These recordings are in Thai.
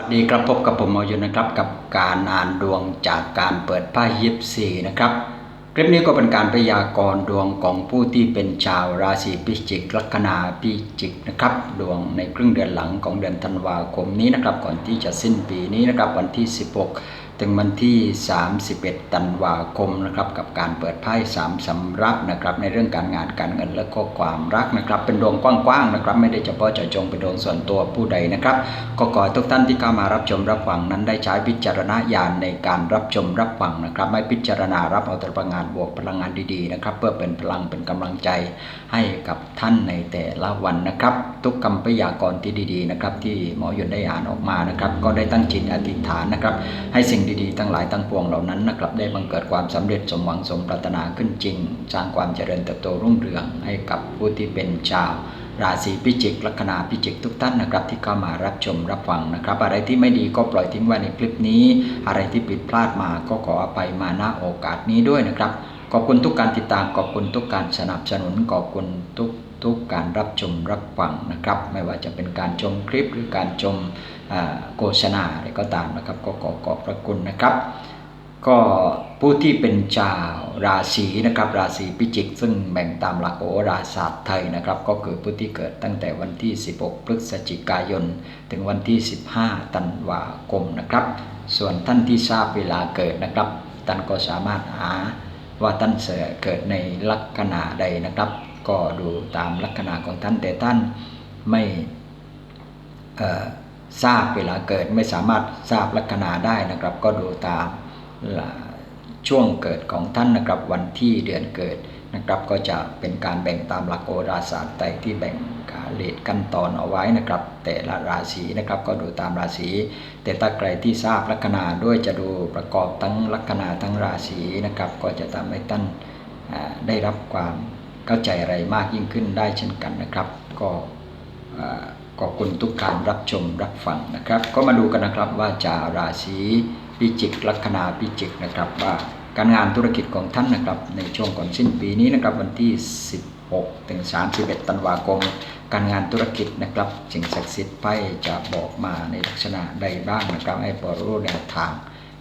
สวัสดีครับพบกับผมมอยุนะครับกับการอ่านดวงจากการเปิดไพ่ยิปซีนะครับคลิปนี้ก็เป็นการพยากรณ์ดวงของผู้ที่เป็นชาวราศีพิจิกลัคนาพิจิกนะครับดวงในครึ่งเดือนหลังของเดือนธันวาคมนี้นะครับก่อนที่จะสิ้นปีนี้นะครับวันที่ 16 ถึงวันที่ 31ธันวาคมนะครับกับการเปิดไพ่สามสำรับนะครับในเรื่องการงานการเงินและก็ความรักนะครับเป็นดวงกว้างๆนะครับไม่ได้เฉพาะเจาะจงเป็นดวงส่วนตัวผู้ใดนะครับก็ขอให้ทุกท่านที่เข้ามารับชมรับฟังนั้นได้ใช้วิจารณญาณในการรับชมรับฟังนะครับไม่พิจารณารับเอาแต่พลังงานบวกพลังงานดีๆนะครับเพื่อเป็นพลังเป็นกำลังใจให้กับท่านในแต่ละวันนะครับ ทุกคำพยากรณ์ที่ดีๆนะครับ ที่หมอหยนได้อ่านออกมานะครับ ก็ได้ตั้งจิตอธิษฐานนะครับ ให้สิ่งดีๆทั้งหลายทั้งปวงเหล่านั้นนะครับ ได้บังเกิดความสำเร็จสมหวังสมปรารถนาขึ้นจริง สร้างความเจริญเติบโตรุ่งเรืองให้กับผู้ที่เป็นชาวราศีพิจิกลัคนาพิจิกทุกท่านนะครับ ที่เข้ามารับชมรับฟังนะครับ อะไรที่ไม่ดีก็ปล่อยทิ้งไว้ในคลิปนี้ อะไรที่ผิดพลาดมาก็ขออภัยมาณโอกาสนี้ด้วยนะครับ ขอบคุณทุกการติดตาม ขอบคุณทุกการสนับสนุน ขอบคุณทุกทุกการรับชมรับฟังนะครับ ไม่ว่าจะเป็นการชมคลิปหรือการชมโฆษณาอะไรก็ตามนะครับ ก็ขอขอบพระคุณนะครับ ก็ผู้ที่เป็นชาวราศีนะครับ ราศีพิจิก ซึ่งแบ่งตามหลักโหราศาสตร์ไทยนะครับ ก็คือผู้ที่เกิดตั้งแต่วันที่ 16 พฤศจิกายน ถึงวันที่ 15 ธันวาคมนะครับ ส่วนท่านที่ทราบเวลาเกิดนะครับท่านก็สามารถหา ว่าท่านเกิดในลัคนาใดนะครับ ก็ดูตามลัคนาของท่านแต่ท่านไม่ทราบเวลาเกิดไม่สามารถทราบลัคนาได้นะครับ ก็ดูตามช่วงเกิดของท่านนะครับวันที่เดือนเกิด นะครับก็จะเป็นการแบ่งตามหลักโหราศาสตร์ไต่ที่แบ่งการเลทขั้นตอนเอาไว้นะครับ แต่ละราศีนะครับก็ดูตามราศี แต่ถ้าใครที่ทราบลัคนาด้วยจะดูประกอบทั้งลัคนาทั้งราศีนะครับ ก็จะทำให้ท่านได้รับความเข้าใจอะไรมากยิ่งขึ้นได้เช่นกันนะครับ ก็ขอบคุณทุกการรับชมรับฟังนะครับ ก็มาดูกันนะครับว่าจะราศีพิจิกลัคนาพิจิกนะครับว่า การงานธุรกิจของท่านนะครับในช่วงก่อนสิ้นปีนี้นะครับวันที่ 16 ถึง 31 ธันวาคม การงานธุรกิจนะครับสิ่งศักดิ์สิทธิ์ไปจะบอกมาในลักษณะใดบ้างนะครับให้พอรู้แนวทาง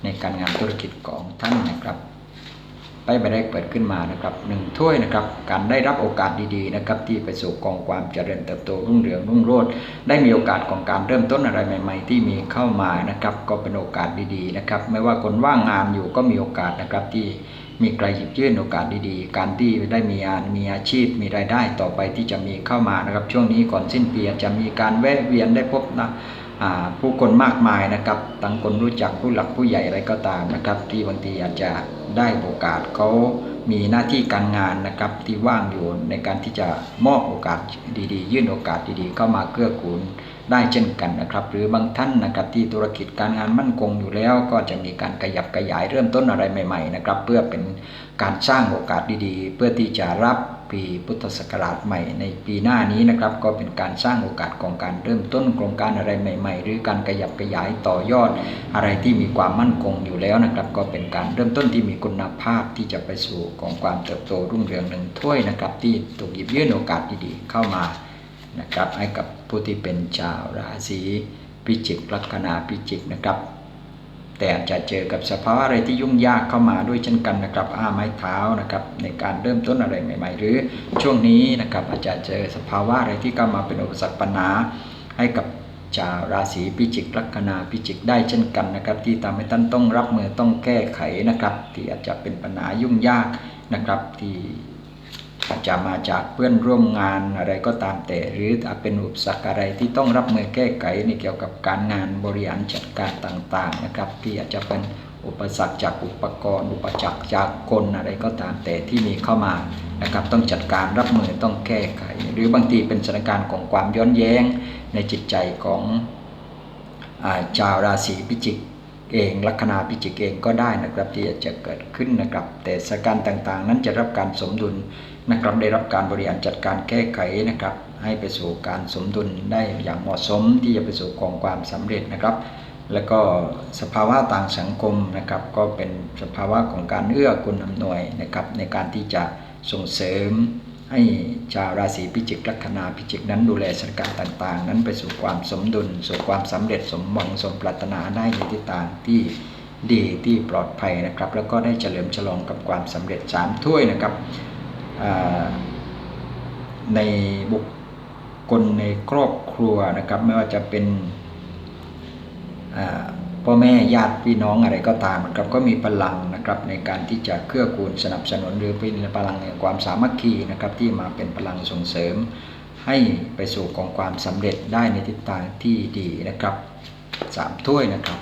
ในการงานธุรกิจของท่านนะครับ ไปใบแรกเปิดขึ้นมานะครับหนึ่งถ้วยนะครับการได้รับโอกาสดีๆนะครับที่ไปสู่กองความเจริญเติบโตรุ่งเรืองรุ่งโรจน์ได้มีโอกาสของการเริ่มต้นอะไรใหม่ ๆ ที่มีเข้ามานะครับก็เป็นโอกาสดีๆนะครับไม่ว่าคนว่างงานอยู่ก็มีโอกาสนะครับที่มีใครหยิบยื่นโอกาสดีๆ การที่ได้มีงานมีอาชีพ มีรายได้ต่อไปที่จะมีเข้ามานะครับ ช่วงนี้ก่อนสิ้นปีจะมีการแวะเวียนได้พบนะ ผู้คนมากมายนะครับทั้งคนรู้จักผู้หลักผู้ใหญ่อะไรก็ตามนะครับ ที่บางทีอาจจะได้โอกาสเขามีหน้าที่การงานนะครับที่ว่างอยู่ในการที่จะมอบโอกาสดีๆ ยื่นโอกาสดีๆ เข้ามาเกื้อกูลได้เช่นกันนะครับ หรือบางท่านนะครับที่ธุรกิจการงานมั่นคงอยู่แล้ว ก็จะมีการขยับขยายเริ่มต้นอะไรใหม่ ๆ นะครับ เพื่อเป็นการสร้างโอกาสดีๆ เพื่อที่จะรับ ปีพุทธศักราชใหม่ในปีหน้านี้นะครับ ก็เป็นการสร้างโอกาสของการเริ่มต้นโครงการอะไรใหม่ ๆ หรือการขยับขยายต่อยอด อะไรที่มีความมั่นคงอยู่แล้วนะครับ ก็เป็นการเริ่มต้นที่มีคุณภาพที่จะไปสู่ของความเติบโตรุ่งเรืองหนึ่งถ้วยนะครับ ที่ถูกหยิบยื่นโอกาสดีๆเข้ามานะครับให้กับผู้ที่เป็นชาวราศีพิจิกลัคนาพิจิกนะครับ แต่อาจจะเจอกับสภาวะอะไรที่ยุ่งยากเข้ามาด้วยเช่นกันนะครับอ้าไม้เท้านะครับในการเริ่มต้นอะไรใหม่ ๆ หรือช่วงนี้นะครับอาจจะเจอสภาวะอะไรที่เข้ามาเป็นอุปสรรคปัญหาให้กับชาวราศีพิจิกลัคนาพิจิกได้เช่นกันนะครับที่ทำให้ท่านต้องรับมือต้องแก้ไขนะครับ ที่อาจจะเป็นปัญหายุ่งยากนะครับที่ จจะมาจากเพื่อนร่วมงานอะไรก็ตามแต่ หรืออาจเป็นอุปสรรคอะไรที่ต้องรับมือแก้ไขในเกี่ยวกับการงานบริหารจัดการต่างๆนะครับ ที่อาจจะเป็นอุปสรรคจากอุปกรณ์ อุปจักรจากคนอะไรก็ตามแต่ที่มีเข้ามานะครับต้องจัดการรับมือต้องแก้ไข หรือบางทีเป็นสถานการณ์ของความย้อนแย้งในจิตใจของชาวราศีพิจิกเองลัคนาพิจิกเองก็ได้นะครับที่จะเกิดขึ้นนะครับ แต่สถานการณ์ต่างๆ นั้นจะรับการสมดุล นะครับได้รับการบริหารจัดการแก้ไขนะครับ ให้ไปสู่การสมดุลได้อย่างเหมาะสมที่จะไปสู่กองความสำเร็จนะครับ แล้วก็สภาวะต่างสังคมนะครับ ก็เป็นสภาวะของการเอื้อกุลอำนวยนะครับ ในการที่จะส่งเสริมให้ชาวราศีพิจิกลัคนาพิจิกนั้นดูแลสถานการณ์ต่างๆ นั้นไปสู่ความสมดุล สู่ความสำเร็จสมหวังสมปรารถนาได้ในทิศทางที่ดีที่ปลอดภัยนะครับ แล้วก็ได้เฉลิมฉลองกับความสำเร็จสามถ้วยนะครับ ในบุคคลในครอบครัวนะครับ ไม่ว่าจะเป็นพ่อแม่ญาติพี่น้องอะไรก็ตามนะครับก็มีพลังนะครับในการที่จะเกื้อกูลสนับสนุนหรือเป็นพลังแห่งความสามัคคีนะครับที่มาเป็นพลังส่งเสริม ให้ไปสู่ของความสำเร็จได้ในทิศทางที่ดีนะครับสามถ้วยนะครับ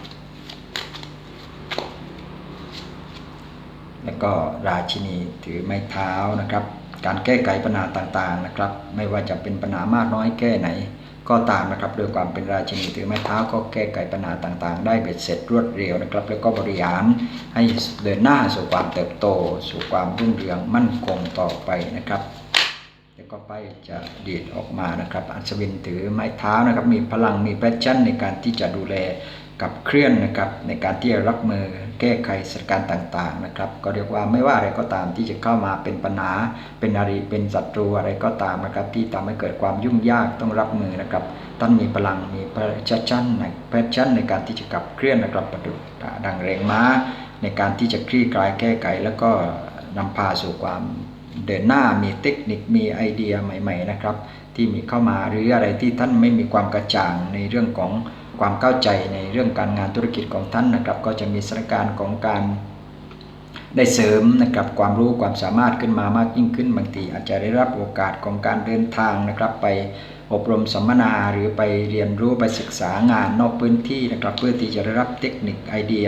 แล้วก็ราชินีถือไม้เท้านะครับ การแก้ไขปัญหาต่างๆนะครับ ไม่ว่าจะเป็นปัญหามากน้อยแค่ไหน ก็ตามนะครับโดยความเป็นราชินีถือไม้เท้าก็แก้ไขปัญหาต่างๆ ได้เบ็ดเสร็จรวดเร็วนะครับ แล้วก็บริหารให้เดินหน้าสู่ความเติบโต สู่ความรุ่งเรืองมั่นคงต่อไปนะครับแล้วก็ไปจะดีดออกมานะครับ อัศวินถือไม้เท้านะครับ มีพลังมีแพชชั่นในการที่จะดูแลกับเคลื่อนนะครับ ในการที่จะรับมือ ก้ไขสถานการณ์ต่างๆนะครับ ก็เรียกว่าไม่ว่าอะไรก็ตามที่จะเข้ามาเป็นปัญหา เป็นอาริเป็นศัตรูอะไรก็ตามนะครับ ที่ทำให้เกิดความยุ่งยากต้องรับมือนะครับท่านมีพลังมีแพชชั่นในแพชชั่นในการที่จะขับเคลื่อนนะครับประดุจดังแรงม้า ในการที่จะคลี่คลายแก้ไข แล้วก็นำพาสู่ความเดินหน้ามีเทคนิคมีไอเดียใหม่ ๆ นะครับ ที่มีเข้ามาหรืออะไรที่ท่านไม่มีความกระจ่างในเรื่องของ ความเข้าใจในเรื่องการงานธุรกิจของท่านนะครับ ก็จะมีสถานการณ์ของการได้เสริมนะครับความรู้ความสามารถขึ้นมามากยิ่งขึ้นบางทีอาจจะได้รับโอกาสของการเดินทางนะครับ ไปอบรมสัมมนาหรือไปเรียนรู้ไปศึกษางานนอกพื้นที่นะครับ เพื่อที่จะได้รับเทคนิคไอเดีย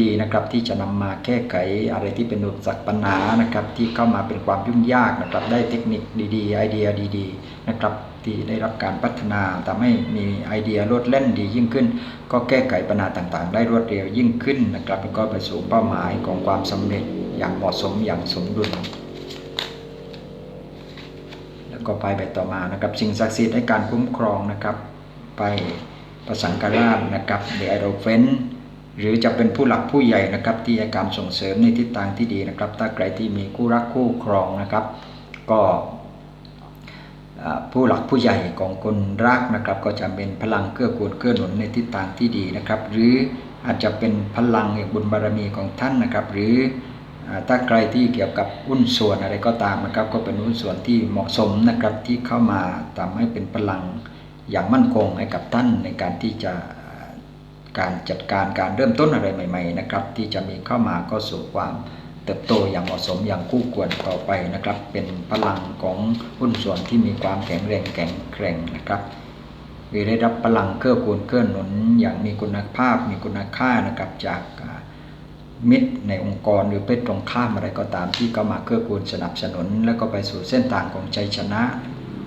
ดีๆนะครับที่จะนำมาแก้ไขอะไรที่เป็นอุปสรรคปัญหานะครับที่เข้ามาเป็นความยุ่งยากนะครับได้เทคนิคดีๆ ไอเดียดีๆนะครับ ที่ได้รับการพัฒนาทำให้มีไอเดียรวดเล่นดียิ่งขึ้น ก็แก้ไขปัญหาต่างๆ ได้รวดเร็วยิ่งขึ้นนะครับแล้วก็ไปสู่เป้าหมายของความสำเร็จอย่างเหมาะสมอย่างสมดุลแล้วก็ไปแบบต่อมานะครับสิ่งศักดิ์สิทธิ์ให้การคุ้มครองนะครับไปประสังกราชนะครับเดไอโรเฟนหรือจะเป็นผู้หลักผู้ใหญ่นะครับที่ให้การส่งเสริมในทิศทางที่ดีนะครับ ถ้าใครที่มีคู่รักคู่ครองนะครับ ก็ ผู้หลักผู้ใหญ่ของคนรักนะครับก็จะเป็นพลังเกื้อกูลเกื้อหนุนในทิศทางที่ดีนะครับ หรืออาจจะเป็นพลังแห่งบุญบารมีของท่านนะครับ หรือถ้าใครที่เกี่ยวกับหุ้นส่วนอะไรก็ตามนะครับ ก็เป็นหุ้นส่วนที่เหมาะสมนะครับที่เข้ามาทำให้เป็นพลังอย่างมั่นคงให้กับท่านในการที่จะการจัดการการเริ่มต้นอะไรใหม่ ๆ นะครับ ที่จะมีเข้ามาก็สู่ความ เติบโตอย่างเหมาะสมอย่างคู่ควรต่อไปนะครับ เป็นพลังของหุ้นส่วนที่มีความแข็งแรงแข็งแกร่งนะครับหรือได้รับพลังเกื้อกูลเกื้อหนุนอย่างมีคุณภาพมีคุณค่านะครับจากมิตรในองค์กรหรือเพศตรงข้ามอะไรก็ตามที่เข้ามาเกื้อกูลสนับสนุน แล้วก็ไปสู่เส้นทางของชัยชนะ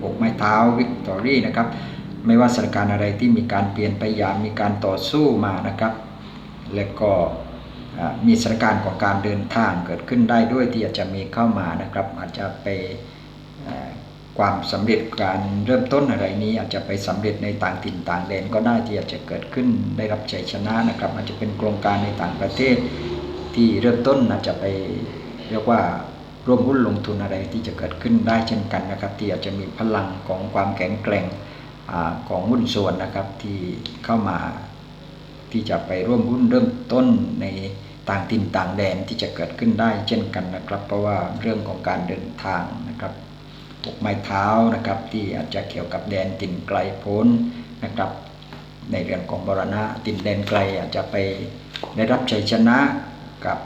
อกไม้เท้าวิกตอรี่นะครับไม่ว่าสถานการณ์อะไรที่มีการเปลี่ยนไปอย่างมีการต่อสู้มานะครับ และก็ มีสถานการณ์ของการเดินทางเกิดขึ้นได้ด้วยที่อาจจะมีเข้ามานะครับ อาจจะไปความสำเร็จการเริ่มต้นอะไรนี้ อาจจะไปสำเร็จในต่างถิ่นต่างแดนก็ได้ที่อาจจะเกิดขึ้นได้รับชัยชนะนะครับอาจจะเป็นโครงการในต่างประเทศที่เริ่มต้นอาจจะไปเรียกว่าร่วมหุ้นลงทุนอะไรที่จะเกิดขึ้นได้เช่นกันนะครับที่อาจจะมีพลังของความแข็งแกร่งอของหุ้นส่วนนะครับที่เข้ามาที่จะไปร่วมหุ้นเริ่มต้นใน ต่างถิ่นต่างแดนที่จะเกิดขึ้นได้เช่นกันนะครับ เพราะว่าเรื่องของการเดินทางนะครับปกไม้เท้านะครับที่อาจจะเกี่ยวกับแดนถิ่นไกลโพ้นนะครับ ในเรื่องของบรณะตินแดนไกลอาจจะไปได้รับชัยชนะกับ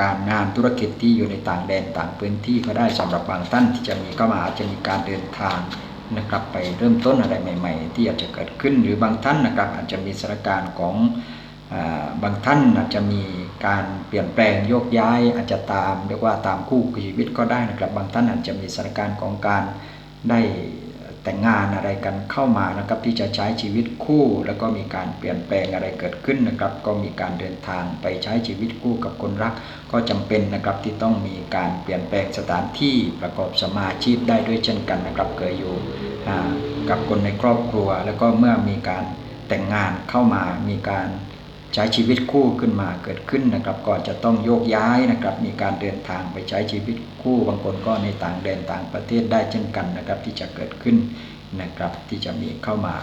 การงานธุรกิจที่อยู่ในต่างแดนต่างพื้นที่ก็ได้สำหรับบางท่านที่จะมีเข้ามาอาจจะมีการเดินทางนะครับไปเริ่มต้นอะไรใหม่ ๆ ที่อาจจะเกิดขึ้นหรือบางท่านนะครับอาจจะมีสถานการณ์ของ บางท่านอาจจะมีการเปลี่ยนแปลงโยกย้ายอาจจะตามเรียกว่าตามคู่ชีวิตก็ได้นะครับ บางท่านอาจจะมีสถานการณ์ของการได้แต่งงานอะไรกันเข้ามานะครับที่จะใช้ชีวิตคู่ แล้วก็มีการเปลี่ยนแปลงอะไรเกิดขึ้นนะครับ ก็มีการเดินทางไปใช้ชีวิตคู่กับคนรัก ก็จำเป็นนะครับที่ต้องมีการเปลี่ยนแปลงสถานที่ประกอบสมาชีพได้ด้วยเช่นกันนะครับเคยอยู่กับคนในครอบครัว แล้วก็เมื่อมีการแต่งงานเข้ามามีการ ใช้ชีวิตคู่ขึ้นมาเกิดขึ้นนะครับก็จะต้องโยกย้ายนะครับมีการเดินทางไปใช้ชีวิตคู่บางคนก็ในต่างแดนต่างประเทศได้เช่นกันนะครับที่จะเกิดขึ้นนะครับที่จะมีเข้ามา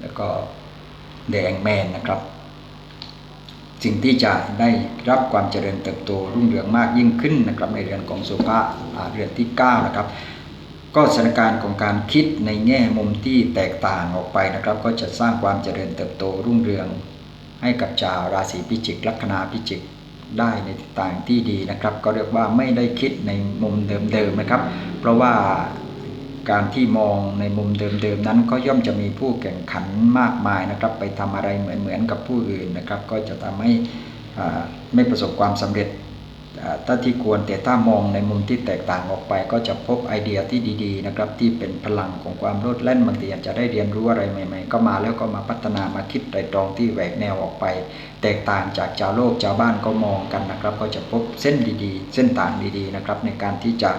แล้วก็แดงแมนนะครับสิ่งที่จะได้รับความเจริญเติบโตรุ่งเรืองมากยิ่งขึ้นนะครับในเรือนของสุภาเรือนที่9นะครับ ก็สถานการณ์ของการคิดในแง่มุมที่แตกต่างออกไปนะครับ ก็จะสร้างความเจริญเติบโตรุ่งเรือง ให้กับชาวราศีพิจิก ลัคนาพิจิกได้ในทิศทางที่ดีนะครับ ก็เรียกว่าไม่ได้คิดในมุมเดิมๆนะครับ เพราะว่าการที่มองในมุมเดิมๆนั้นก็ย่อมจะมีผู้แข่งขันมากมายนะครับ ไปทำอะไรเหมือนๆกับผู้อื่นนะครับ ก็จะทำให้ไม่ประสบความสำเร็จ ถ้าที่ควรแต่ถ้ามองในมุมที่แตกต่างออกไป ก็จะพบไอเดียที่ดีๆนะครับที่เป็นพลังของความรดแล่นบางทีอาจจะได้เรียนรู้อะไรใหม่ ๆ ก็มาแล้วก็มาพัฒนามาคิดไตรตรองที่แหวกแนวออกไป แตกต่างจากชาวโลกชาวบ้านก็มองกันนะครับ ก็จะพบเส้นดีๆ เส้นต่างดีๆนะครับในการที่จะ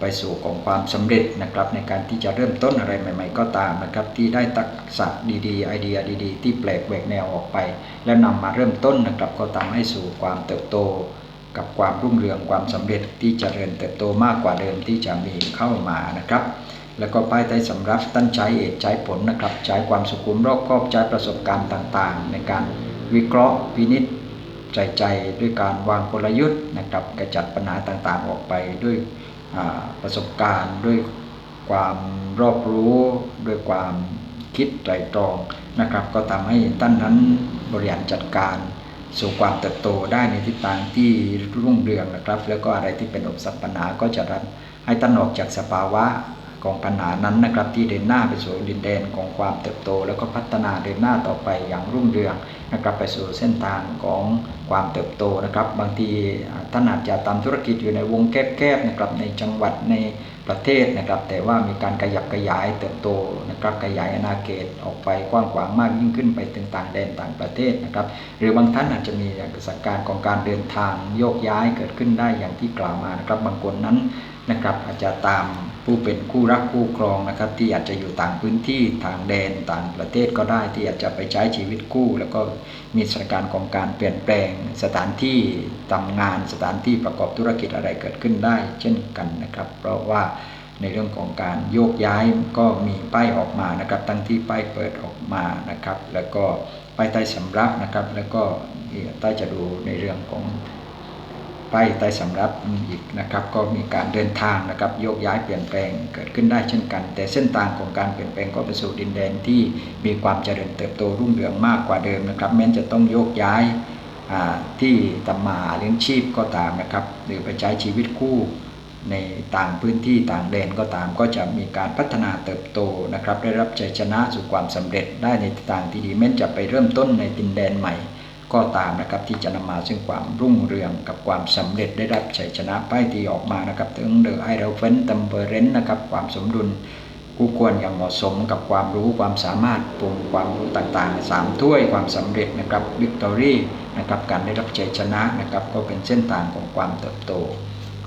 ไปสู่ของความสำเร็จนะครับในการที่จะเริ่มต้นอะไรใหม่ ๆ ก็ตามนะครับที่ได้ตักษะดีๆ ไอเดียดี ๆ ที่แปลกแหวกแนวออกไป แล้วนำมาเริ่มต้นนะครับก็ทำให้สู่ความเติบโต กับความรุ่งเรืองความสำเร็จที่จเจริญเติบโตมากกว่าเดิมที่จะมีเข้ามานะครับ แล้วก็ป้ายใต้สำรับตั้นใช้เอกใช้ผลนะครับ ใช้ความสุขุมรอบครอบใช้ประสบการณ์ต่างๆ ในการวิเคราะห์พินิจใจใจด้วยการวางกลยุทธ์นะครับกระจัดปัญหาต่างๆออกไปด้วยประสบการณ์ด้วยความรอบรู้ด้วยความคิดไตรตรองนะครับ ก็ทำให้ท่านนั้นบริหารจัดการ สู่ความเติบโตได้ในทิศทางที่รุ่งเรืองนะครับ แล้วก็อะไรที่เป็นอุปสรรคปัญหาก็จะรับให้ท่านออกจากสภาวะของปัญหานั้นนะครับ ที่เดินหน้าไปสู่ดินแดนของความเติบโต แล้วก็พัฒนาเดินหน้าต่อไปอย่างรุ่งเรืองนะครับไปสู่เส้นทางของความเติบโตนะครับ บางทีท่านอาจจะทำธุรกิจอยู่ในวงแคบๆนะครับในจังหวัดใน ประเทศนะครับ แต่ว่ามีการขยับขยายเติบโตนะครับขยายอาณาเขตออกไปกว้างขวางมากยิ่งขึ้นไปถึงต่างแดนต่างประเทศนะครับ หรือบางท่านอาจจะมีประสักการของการเดินทางโยกย้ายเกิดขึ้นได้อย่างที่กล่าวมานะครับ บางคนนั้นนะครับอาจจะตาม ผู้เป็นคู่รักคู่ครองนะครับ ที่อาจจะอยู่ต่างพื้นที่ทางแดนต่างประเทศก็ได้ที่อาจจะไปใช้ชีวิตคู่ แล้วก็มีสถานการณ์ของการเปลี่ยนแปลง สถานที่ทำงานสถานที่ประกอบธุรกิจอะไรเกิดขึ้นได้ เช่นกันนะครับ เพราะว่าในเรื่องของการโยกย้ายก็มีป้ายออกมานะครับตั้งที่ป้ายเปิดออกมานะครับ แล้วก็ป้ายใต้สำรับนะครับ แล้วก็ใต้จะดูในเรื่องของ ไป้ายใต้สำรับอีกนะครับ ก็มีการเดินทางนะครับโยกย้ายเปลี่ยนแปลงเกิดขึ้นได้เช่นกัน แต่เส้นทางของการเปลี่ยนแปลงก็ไปสู่ดินแดนที่มีความเจริญเติบโตรุ่งเรืองมากกว่าเดิมนะครับ แม้จะต้องโยกย้ายที่ตำมาเลี้ยงชีพก็ตามนะครับ หรือไปใช้ชีวิตคู่ในต่างพื้นที่ต่างแดนก็ตามก็จะมีการพัฒนาเติบโตนะครับ ได้รับชัยชนะสู่ความสำเร็จได้ในทางที่ดีแม้จะไปเริ่มต้นในดินแดนใหม่ ก็ตามนะครับที่จะนำมาซึ่งความรุ่งเรืองกับความสำเร็จได้รับชัยชนะป้ายที่ออกมานะครับถึงเดอไอเรลเฟนตัมเบอร์เรนนะครับความสมดุลคู่ควรอย่างเหมาะสมกับความรู้ความสามารถปรุงความรู้ต่างๆ 3 ถ้วยความสำเร็จนะครับวิกตอรี่นะครับการได้รับชัยชนะนะครับก็เป็นเส้นทางของความเติบโต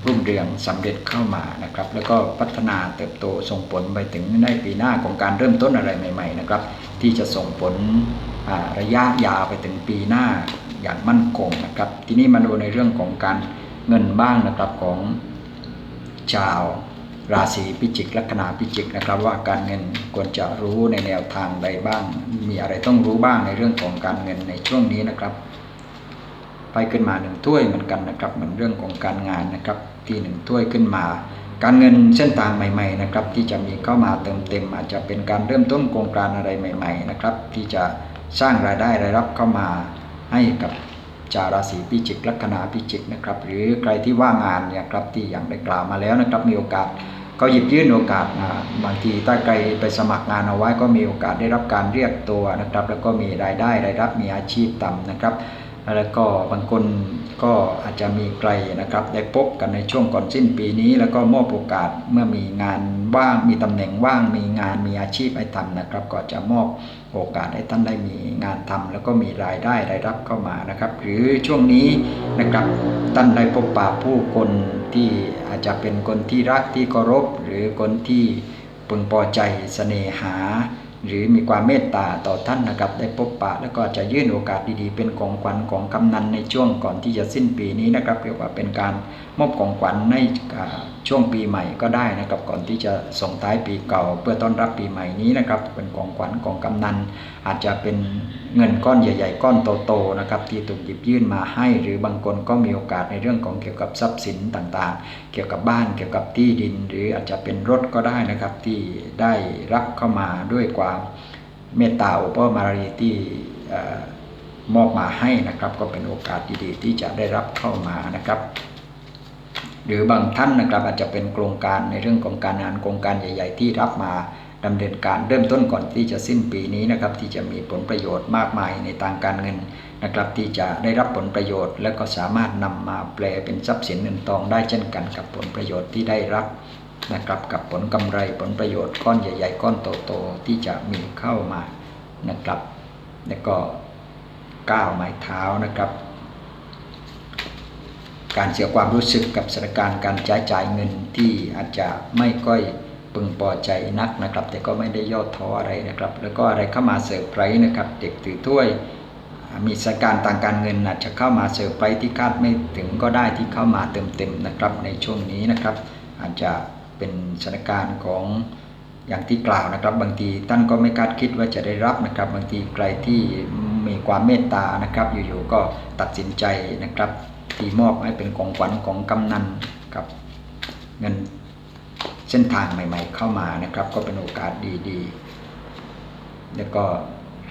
รุ่งเรืองสำเร็จเข้ามานะครับ แล้วก็พัฒนาเติบโตส่งผลไปถึงในปีหน้าของการเริ่มต้นอะไรใหม่ๆนะครับ ที่จะส่งผลระยะยาวไปถึงปีหน้าอย่างมั่นคงนะครับ ทีนี้มาดูในเรื่องของการเงินบ้างนะครับของชาวราศีพิจิกลัคนาพิจิกนะครับ ว่าการเงินควรจะรู้ในแนวทางใดบ้าง มีอะไรต้องรู้บ้างในเรื่องของการเงินในช่วงนี้นะครับ ไปขึ้นมาหนึ่งถ้วยเหมือนกันนะครับเหมือนเรื่องของการงานนะครับที่หนึ่งถ้วยขึ้นมา การเงินเส้นทางใหม่ๆนะครับที่จะมีเข้ามาเติมเต็ม อาจจะเป็นการเริ่มต้นโครงการอะไรใหม่ ๆ นะครับ ที่จะสร้างรายได้รายรับเข้ามาให้กับจาราศีพิจิกลัคนาพิจิกนะครับหรือใครที่ว่างงานเนี่ยครับที่อย่างได้กล่าวมาแล้วนะครับมีโอกาสก็หยิบยื่นโอกาสบางทีถ้าใครไปสมัครงานเอาไว้ก็มีโอกาสได้รับการเรียกตัวนะครับ แล้วก็มีรายได้รายรับมีอาชีพต่ำนะครับ แล้วก็บางคนก็อาจจะมีไกลนะครับ ได้พบกันในช่วงก่อนสิ้นปีนี้ แล้วก็มอบโอกาสเมื่อมีงานว่างมีตำแหน่งว่าง มีงานมีอาชีพให้ทำนะครับ ก็จะมอบโอกาสให้ท่านได้มีงานทำแล้วก็มีรายได้รายรับเข้ามานะครับ หรือช่วงนี้นะครับท่านได้พบปะผู้คนที่อาจจะเป็นคนที่รักที่เคารพ หรือคนที่พึงพอใจเสน่หา หรือมีความเมตตาต่อท่านนะครับได้พบปะ แล้วก็จะยื่นโอกาสดีๆ เป็นของขวัญของกำนันในช่วงก่อนที่จะสิ้นปีนี้นะครับเรียกว่าเป็นการมอบของขวัญในช่วงปีใหม่ก็ได้นะครับ ก่อนที่จะส่งท้ายปีเก่า เพื่อต้อนรับปีใหม่นี้นะครับ เป็นของขวัญของกำนัน อาจจะเป็นเงินก้อนใหญ่ ๆ ก้อนโตๆนะครับที่ถูกหยิบยื่นมาให้ หรือบางคนก็มีโอกาสในเรื่องของเกี่ยวกับทรัพย์สินต่างๆ เกี่ยวกับบ้านเกี่ยวกับที่ดิน หรืออาจจะเป็นรถก็ได้นะครับที่ได้รับเข้ามาด้วยความเมตตาอุปมารีที่มอบมาให้นะครับ ก็เป็นโอกาสดีๆที่จะได้รับเข้ามานะครับ หรือบางท่านนะครับอาจจะเป็นโครงการในเรื่องของการงานโครงการใหญ่ ๆ ที่รับมาดำเนินการเริ่มต้นก่อนที่จะสิ้นปีนี้นะครับที่จะมีผลประโยชน์มากมายในทางการเงินนะครับที่จะได้รับผลประโยชน์ และก็สามารถนำมาแปลเป็นทรัพย์สินเงินทองได้เช่นกันกับผลประโยชน์ที่ได้รับนะครับกับผลกำไรผลประโยชน์ก้อนใหญ่ ๆ ก้อนโตๆที่จะมีเข้ามานะครับ แล้วก็ก้าวไม้เท้านะครับ การเสียความรู้สึกกับสถานการณ์การใช้จ่ายเงินที่อาจจะไม่ค่อยพึงพอใจนักนะครับ แต่ก็ไม่ได้ย่อท้ออะไรนะครับ แล้วก็อะไรเข้ามาเสิร์ฟไพรส์นะครับ เด็กถือถ้วย มีสถานการณ์ทางการเงินอาจจะเข้ามาเสิร์ฟไพรส์ที่คาดไม่ถึงก็ได้ที่เข้ามาเต็มๆนะครับ ในช่วงนี้นะครับ อาจจะเป็นสถานการณ์ของอย่างที่กล่าวนะครับ บางทีท่านก็ไม่คาดคิดว่าจะได้รับนะครับ บางทีใครที่มีความเมตตานะครับ อยู่ๆก็ตัดสินใจนะครับ ที่มอบให้เป็นของขวัญของกำนันกับเงินเส้นทางใหม่ ๆ เข้ามานะครับ ก็เป็นโอกาสดีๆ แล้วก็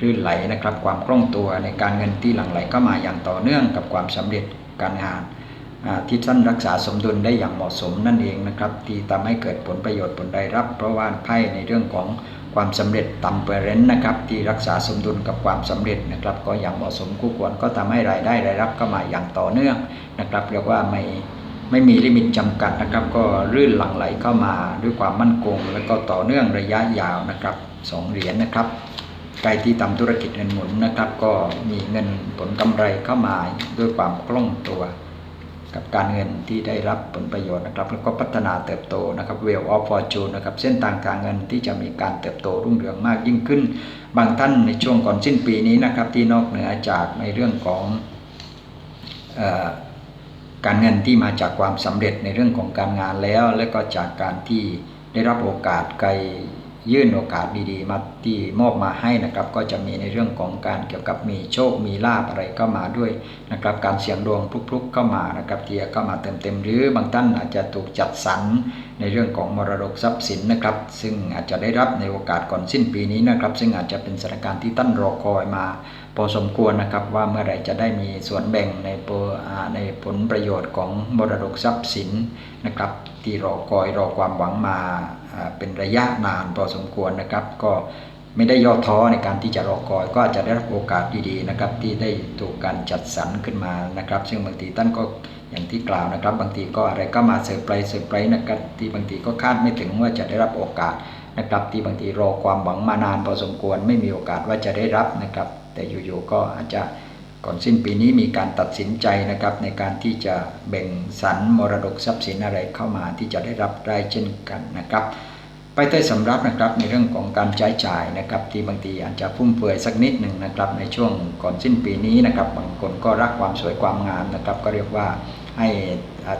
รื่นไหลนะครับ ความคล่องตัวในการเงินที่หลั่งไหลเข้ามาอย่างต่อเนื่องกับความสำเร็จการงานที่ท่านรักษาสมดุลได้อย่างเหมาะสมนั่นเองนะครับ ที่ทำให้เกิดผลประโยชน์ผลได้รับ เพราะว่าไพ่ในเรื่องของ ความสำเร็จต่ำเปอร์เรนต์นะครับที่รักษาสมดุลกับความสำเร็จนะครับก็อย่างเหมาะสมคู่ควรก็ทำให้รายได้รายรับเข้ามาอย่างต่อเนื่องนะครับเรียกว่าไม่ไม่มีลิมิตจำกัดนะครับ ก็รื่นหลั่งไหลเข้ามาด้วยความมั่นคง และก็ต่อเนื่องระยะยาวนะครับสองเหรียญนะครับใครที่ทำธุรกิจเงินหมุนนะครับ ก็มีเงินผลกำไรเข้ามาด้วยความคล่องตัว กับการเงินที่ได้รับผลประโยชน์นะครับ แล้วก็พัฒนาเติบโตนะครับเวลออฟฟอร์จูนนะครับเส้นทางการเงินที่จะมีการเติบโตรุ่งเรืองมากยิ่งขึ้น บางท่านในช่วงก่อนสิ้นปีนี้นะครับ ที่นอกเหนือจากในเรื่องของการเงินที่มาจากความสำเร็จในเรื่องของการงานแล้ว และก็จากการที่ได้รับโอกาสไกล ยื่นโอกาสดีๆ มาที่มอบมาให้นะครับ ก็จะมีในเรื่องของการเกี่ยวกับมีโชคมีลาบอะไรเข้ามาด้วยนะครับ การเสี่ยงดวงพลุกๆเข้ามานะครับที่จะเข้ามาเต็มๆหรือบางท่านอาจจะถูกจัดสรรในเรื่องของมรดกทรัพย์สินนะครับ ซึ่งอาจจะได้รับในโอกาสก่อนสิ้นปีนี้นะครับ ซึ่งอาจจะเป็นสถานการณ์ที่ท่านรอคอยมาพอสมควรนะครับว่าเมื่อไรจะได้มีส่วนแบ่งในในผลประโยชน์ของมรดกทรัพย์สินนะครับ ที่รอคอยรอความหวังมา เป็นระยะนานพอสมควรนะครับ ก็ไม่ได้ย่อท้อในการที่จะรอคอย ก็อาจจะได้รับโอกาสดีๆนะครับ ที่ได้ถูกการจัดสรรขึ้นมานะครับ ซึ่งบางทีท่านก็อย่างที่กล่าวนะครับ บางทีก็อะไรก็มาเซอร์ไพรส์เซอร์ไพรส์นะครับที่บางทีก็คาดไม่ถึงว่าจะได้รับโอกาสนะครับที่บางทีรอความหวังมานานพอสมควร ไม่มีโอกาสว่าจะได้รับนะครับ แต่อยู่ๆก็อาจจะ ก่อนสิ้นปีนี้มีการตัดสินใจนะครับในการที่จะแบ่งสรรมรดกทรัพย์สินอะไรเข้ามาที่จะได้รับได้เช่นกันนะครับไปใต้สำรับนะครับในเรื่องของการใช้จ่ายนะครับที่บางทีอาจจะฟุ่มเฟือยสักนิดหนึ่งนะครับในช่วงก่อนสิ้นปีนี้นะครับบางคนก็รักความสวยความงามนะครับ ก็เรียกว่าให้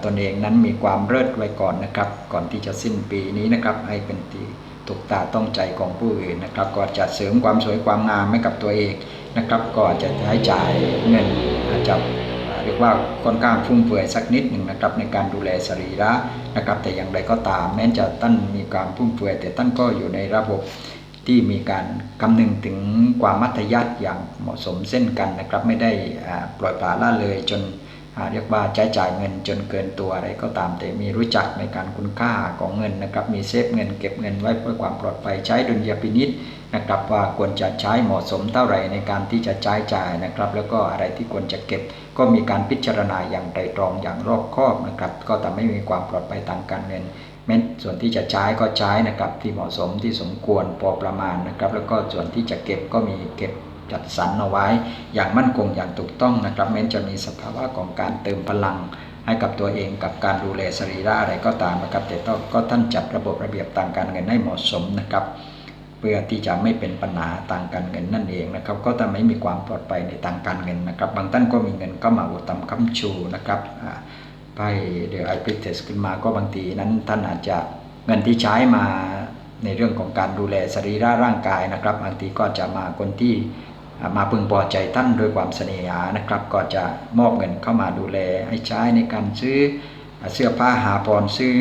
ตนเองนั้นมีความเลิศไว้ก่อนนะครับ ก่อนที่จะสิ้นปีนี้นะครับให้เป็นที่ถูกตาต้องใจของผู้อื่นนะครับก็จะเสริมความสวยความงามให้กับตัวเอง นะครับก็จะใช้จ่ายเงินอาจจะเรียกว่าค่อนข้างฟุ่มเฟือยสักนิดหนึ่งนะครับในการดูแลสรีระนะครับ แต่อย่างไรก็ตาม แม้จะตั้นมีความฟุ่มเฟือยแต่ท่านก็อยู่ในระบบที่มีการคำนึงถึงความมัธยัติอย่างเหมาะสมเส้นกันนะครับ ไม่ได้ปล่อยปละละเลยจน เรียกว่าใช้จ่ายเงินจนเกินตัวอะไรก็ตามแต่มีรู้จักในการคุณค่าของเงินนะครับ มีเซฟเงินเก็บเงินไว้เพื่อความปลอดภัยใช้ดุลยพินิษนะครับว่าควรจะใช้เหมาะสมเท่าไหร่ในการที่จะใช้จ่ายนะครับ แล้วก็อะไรที่ควรจะเก็บ ก็มีการพิจารณาอย่างไตรตรองอย่างรอบคอบนะครับ ก็ทำให้มีความปลอดภัยทางการเงินแม้ส่วนที่จะใช้ก็ใช้นะครับที่เหมาะสมที่สมควรพอประมาณนะครับ แล้วก็ส่วนที่จะเก็บก็มีเก็บ จัดสรรเอาไว้ อย่างมั่นคงอย่างถูกต้องนะครับแม้จะมีสภาวะของการเติมพลังให้กับตัวเองกับการดูแลสรีระอะไรก็ตามนะครับแต่ต้องก็ท่านจัดระบบระเบียบทางการเงินให้เหมาะสมนะครับ เพื่อที่จะไม่เป็นปัญหาต่างการเงินนั่นเองนะครับ ก็จะไม่มีความปลอดภัยในทางการเงินนะครับ บางท่านก็มีเงินก็มาอุตมคำชูนะครับไปเดี๋ยวไอพิเทสขึ้นมาก็บางทีนั้นท่านอาจจะเงินที่ใช้มาในเรื่องของการดูแลสรีระร่างกายนะครับบางทีก็จะมาคนที่ มาพึงพอใจท่านโดยความเสน่หานะครับ ก็จะมอบเงินเข้ามาดูแลให้ใช้ในการซื้อเสื้อผ้าหาพรซื้อ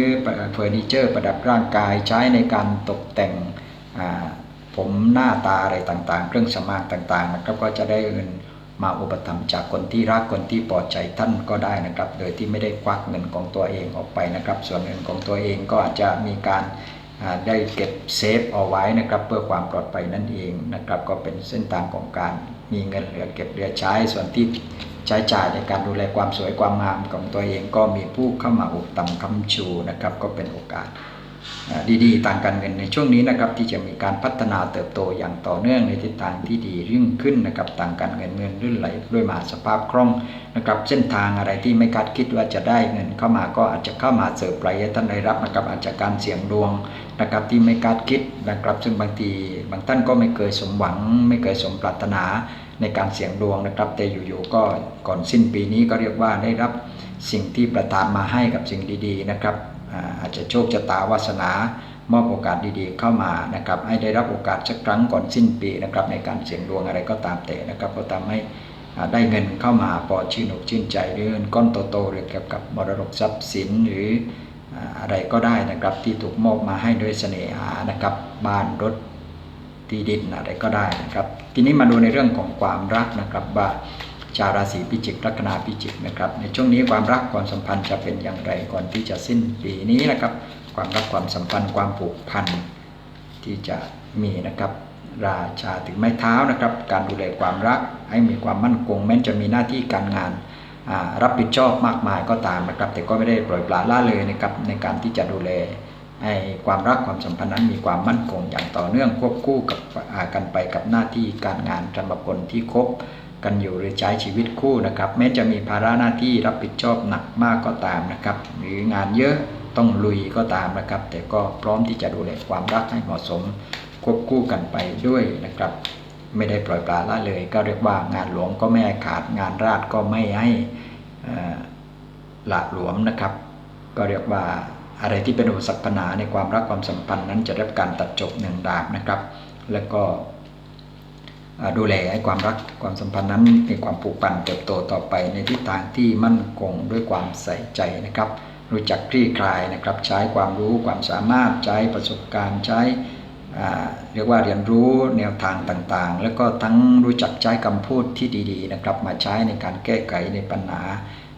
เฟอร์นิเจอร์ ประดับร่างกายใช้ในการตกแต่งผมหน้าตาอะไรต่างๆ เครื่องสมางต่างๆนะครับก็จะได้เงินมาอุปถัมภ์จากคนที่รักคนที่พอใจท่านก็ได้นะครับ โดยที่ไม่ได้ควักเงินของตัวเองออกไปนะครับ ส่วนเงินของตัวเองก็อาจจะมีการ ได้เก็บเซฟเอาไว้นะครับเพื่อความปลอดภัยนั่นเองนะครับก็เป็นเส้นทางของการมีเงินเหลือเก็บเหลือใช้ส่วนที่ใช้จ่ายในการดูแลความสวยความงามของตัวเองก็มีผู้เข้ามาอุปถัมภ์คำชูนะครับก็เป็นโอกาส ดีๆ ต่างการเงินในช่วงนี้นะครับที่จะมีการพัฒนาเติบโตอย่างต่อเนื่องในทิศทางที่ดียิ่งขึ้นนะครับต่างการเงินเงินรื่นไหลด้วยมาสภาพคล่องนะครับเส้นทางอะไรที่ไม่คาดคิดว่าจะได้เงินเข้ามาก็อาจจะเข้ามาเสิร์ฟไรท่านได้รับนะครับอาจจะการเสี่ยงดวงนะครับที่ไม่คาดคิดนะครับ ซึ่งบางทีบางท่านก็ไม่เคยสมหวัง ไม่เคยสมปรารถนาในการเสี่ยงดวงนะครับ แต่อยู่ๆก็ก่อนสิ้นปีนี้ก็เรียกว่าได้รับสิ่งที่ประทานมาให้กับสิ่งดีๆนะครับ อาจจะโชคชะตาวาสนามอบโอกาสดีๆเข้ามานะครับให้ได้รับโอกาสสักครั้งก่อนสิ้นปีนะครับในการเสี่ยงดวงอะไรก็ตามแต่นะครับก็ทำให้ได้เงินเข้ามาพอชื่นอกชื่นใจหรือเงินก้อนโตๆหรือเกี่ยวกับมรดกทรัพย์สินหรืออะไรก็ได้นะครับที่ถูกมอบมาให้ด้วยเสน่หานะครับบ้านรถที่ดินอะไรก็ได้นะครับ ทีนี้มาดูในเรื่องของความรักนะครับว่า ชาวราศีพิจิกลัคนาพิจิกนะครับ ในช่วงนี้ความรักความสัมพันธ์จะเป็นอย่างไรก่อนที่จะสิ้นปีนี้นะครับ ความรักความสัมพันธ์ความผูกพันที่จะมีนะครับ ราชาถึงไม้เท้านะครับ การดูแลความรักให้มีความมั่นคง แม้จะมีหน้าที่การงานรับผิดชอบมากมายก็ตามนะครับ แต่ก็ไม่ได้ปล่อยปละละเลยนะครับในการที่จะดูแลให้ความรักความสัมพันธ์นั้นมีความมั่นคงอย่างต่อเนื่องควบคู่กับกันไปกับหน้าที่การงานสำหรับคนที่คบ กันอยู่หรือใช้ชีวิตคู่นะครับ แม้จะมีภาระหน้าที่รับผิดชอบหนักมากก็ตามนะครับ หรืองานเยอะต้องลุยก็ตามนะครับ แต่ก็พร้อมที่จะดูแลความรักให้เหมาะสมควบคู่กันไปด้วยนะครับ ไม่ได้ปล่อยปละละเลย ก็เรียกว่างานหลวงก็ไม่ขาดงานราชก็ไม่ให้หละหลวมนะครับ ก็เรียกว่าอะไรที่เป็นอุปสรรคปัญหาในความรักความสัมพันธ์นั้นจะได้รับการตัดจบหนึ่งดาบนะครับ แล้วก็ ดูแลให้ความรักความสัมพันธ์นั้นมีความผูกพันเติบโตต่อไปในทิศทางที่มั่นคงด้วยความใส่ใจนะครับ รู้จักคลี่คลายนะครับ ใช้ความรู้ความสามารถใช้ประสบการณ์ใช้เรียกว่าเรียนรู้แนวทางต่างๆ แล้วก็ทั้งรู้จักใช้คำพูดที่ดีๆนะครับ มาใช้ในการแก้ไขในปัญหา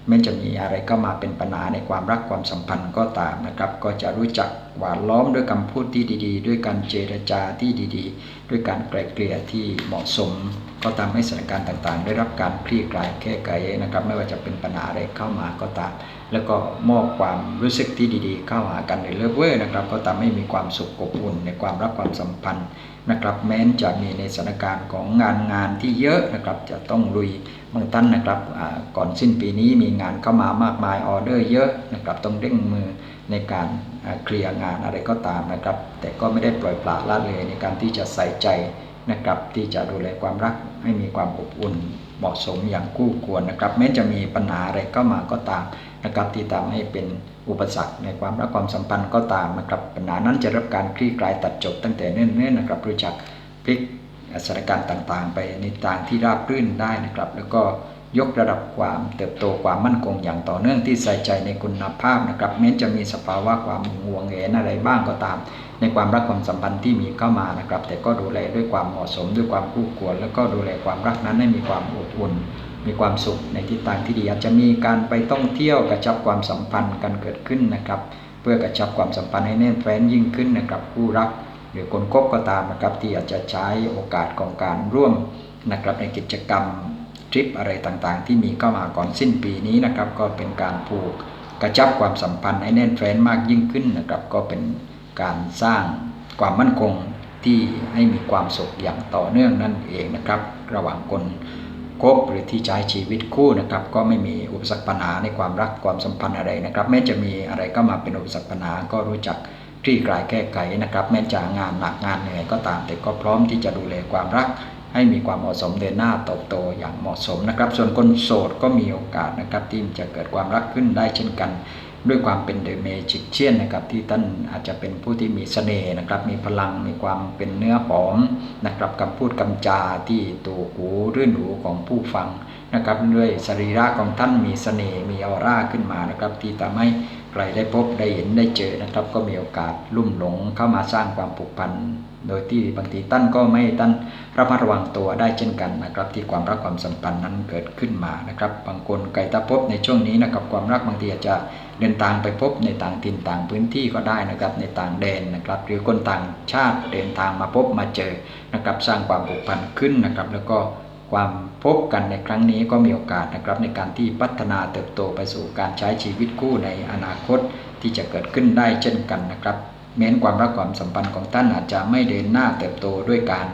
ไม่จะมีอะไรก็มาเป็นปัญหาในความรักความสัมพันธ์ก็ตามนะครับ ก็จะรู้จักหวานล้อมด้วยคำพูดที่ดี ๆ ด้วยการเจรจาที่ดีๆ ด้วยการไกลเกลี่ยที่เหมาะสม ก็ทำให้สถานการณ์ต่างๆ ได้รับการคลี่คลายแก้ไขนะครับ ไม่ว่าจะเป็นปัญหาอะไรเข้ามาก็ตาม แล้วก็มอบความรู้สึกที่ดี ๆ เข้าหากันในเลิฟเวอร์นะครับ ก็ทำให้มีความสุขอบอุ่นในความรักความสัมพันธ์ นะครับแม้นจะมีในสถานการณ์ของงานงานที่เยอะนะครับจะต้องลุยบางท่านนะครับก่อนสิ้นปีนี้มีงานเข้ามามากมายออเดอร์เยอะนะครับต้องเร่งมือในการเคลียร์งานอะไรก็ตามนะครับ แต่ก็ไม่ได้ปล่อยปละละเลยในการที่จะใส่ใจนะครับที่จะดูแลความรักให้มีความอบอุ่นเหมาะสมอย่างคู่ควรนะครับแม้จะมีปัญหาอะไรเข้ามาก็ตาม นะครับที่ทำให้เป็นอุปสรรคในความรักความสัมพันธ์ก็ตามนะครับปัญหานั้นจะรับการคลี่คลายตัดจบตั้งแต่เนิ่นๆนะครับรู้จักพลิกสถานการณ์ต่างๆ ไปในทางที่ราบรื่นได้นะครับ แล้วก็ยกระดับความเติบโตความมั่นคงอย่างต่อเนื่องที่ใส่ใจในคุณภาพนะครับแม้จะมีสภาวะความห่วงแหนอะไรบ้างก็ตาม ในความรักความสัมพันธ์ที่มีเข้ามานะครับ แต่ก็ดูแลด้วยความเหมาะสมด้วยความคู่ควร แล้วก็ดูแลความรักนั้นให้มีความอบอุ่น มีความสุขในทิศทางที่ดีอาจจะมีการไปท่องเที่ยวกระชับความสัมพันธ์กันเกิดขึ้นนะครับ เพื่อกระชับความสัมพันธ์ให้แน่นแฟ้นยิ่งขึ้นนะครับคู่รัก หรือคนคบก็ตามนะครับที่อาจจะใช้โอกาสของการร่วมนะครับในกิจกรรมทริปอะไรต่างๆ ที่มีเข้ามาก่อนสิ้นปีนี้นะครับก็เป็นการผูกกระชับความสัมพันธ์ให้แน่นแฟ้นมากยิ่งขึ้นนะครับก็เป็นการสร้างความมั่นคงที่ให้มีความสุขอย่างต่อเนื่องนั่นเองนะครับ ระหว่างคน คบหรือที่ใช้ชีวิตคู่นะครับ ก็ไม่มีอุปสรรคปัญหาในความรักความสัมพันธ์อะไรนะครับ แม้จะมีอะไรก็มาเป็นอุปสรรคปัญหาก็รู้จักคลี่คลายแก้ไขนะครับ แม้จะงานหนักงานเหนื่อยก็ตาม แต่ก็พร้อมที่จะดูแลความรัก ให้มีความเหมาะสมเดินหน้าเติบโตอย่างเหมาะสมนะครับ ส่วนคนโสดก็มีโอกาสนะครับที่จะเกิดความรักขึ้นได้เช่นกัน ด้วยความเป็นเดอะเมจิกเชียนนะครับที่ท่านอาจจะเป็นผู้ที่มีเสน่ห์นะครับ มีพลังมีความเป็นเนื้อหอมนะครับคำพูดคำจาที่ตูหูรื่นหูของผู้ฟังนะครับด้วยสรีระของท่านมีเสน่ห์มีออร่าขึ้นมานะครับ ที่ทำให้ใครได้พบได้เห็นได้เจอนะครับ ก็มีโอกาสลุ่มหลงเข้ามาสร้างความผูกพันโดยที่บางทีท่านก็ไม่ท่านระมัดระวังตัวได้เช่นกันนะครับ ที่ความรักความสัมพันธ์นั้นเกิดขึ้นมานะครับ บางคนไกลตาพบในช่วงนี้นะครับ ความรักบางทีอาจจะ เดินทางไปพบในต่างถิ่นต่างพื้นที่ก็ได้นะครับในต่างแดนนะครับ หรือคนต่างชาติเดินทางมาพบมาเจอนะครับสร้างความผูกพันขึ้นนะครับ แล้วก็ความพบกันในครั้งนี้ก็มีโอกาสนะครับในการที่พัฒนาเติบโตไปสู่การใช้ชีวิตคู่ในอนาคตที่จะเกิดขึ้นได้เช่นกันนะครับแม้นความรักความสัมพันธ์ของท่านอาจจะไม่เดินหน้าเติบโตด้วยการ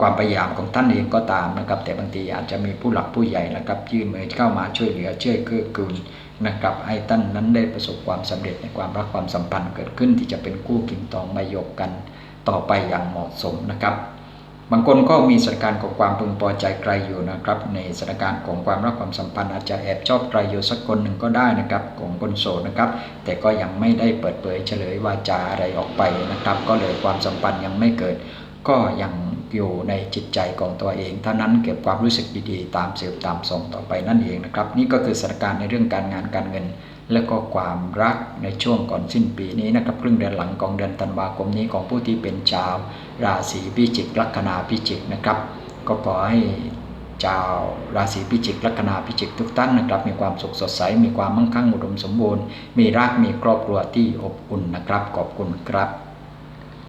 ความพยายามของท่านเองก็ตามนะครับ แต่บางทีอาจจะมีผู้หลักผู้ใหญ่นะครับยื่นมือเข้ามาช่วยเหลือช่วยเกื้อกูล นะครับให้ท่านนั้นได้ประสบความสำเร็จในความรักความสัมพันธ์เกิดขึ้นที่จะเป็นคู่กิงตองมายกกันต่อไปอย่างเหมาะสมนะครับ บางคนก็มีสถานการณ์ของความพึงพอใจใครอยู่นะครับ ในสถานการณ์ของความรักความสัมพันธ์อาจจะแอบชอบใครอยู่สักคนหนึ่งก็ได้นะครับ ของคนโสดนะครับ แต่ก็ยังไม่ได้เปิดเผยเฉลยวาจาอะไรออกไปนะครับ ก็เลยความสัมพันธ์ยังไม่เกิดก็ยัง อยู่ในจิตใจของตัวเองเท่านั้นเก็บความรู้สึกดีๆ ตามเสืบตามส่งต่อไปนั่นเองนะครับ นี่ก็คือสถานการณ์ในเรื่องการงานการเงิน และก็ความรักในช่วงก่อนสิ้นปีนี้นะครับครึ่งเดือนหลังของเดือนธันวาคมนี้ของผู้ที่เป็นชาว ราศีพิจิกลัคนาพิจิกนะครับ ก็ขอให้ชาวราศีพิจิกลัคนาพิจิกทุกท่านนะครับ มีความสุขสดใส มีความมั่งคั่งอุดมสมบูรณ์ มีรักมีครอบครัวที่อบอุ่นนะครับ ขอบคุณครับ